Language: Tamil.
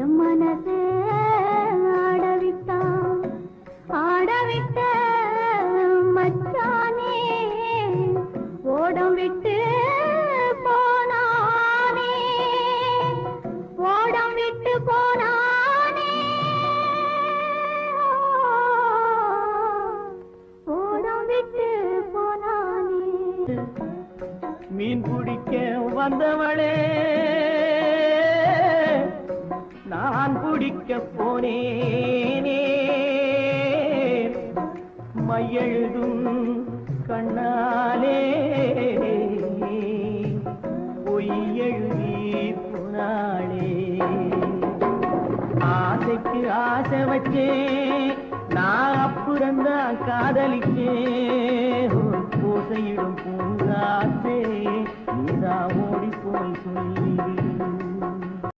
என் மனசே ஆடவிட்டான். ஆடவிட்ட மச்சானே ஓடம் விட்டு போனானே. ஓடம் விட்டு போனானே. ஓடம் விட்டு போனானே. மீன் பிடிக்க வந்தவளே நான் போனேனே. மையெழுதும் கண்ணாலே. பொய் புனாளே ஆசைக்கு ஆசை வச்சே நான் அப்புறந்தான் காதலிச்சேன்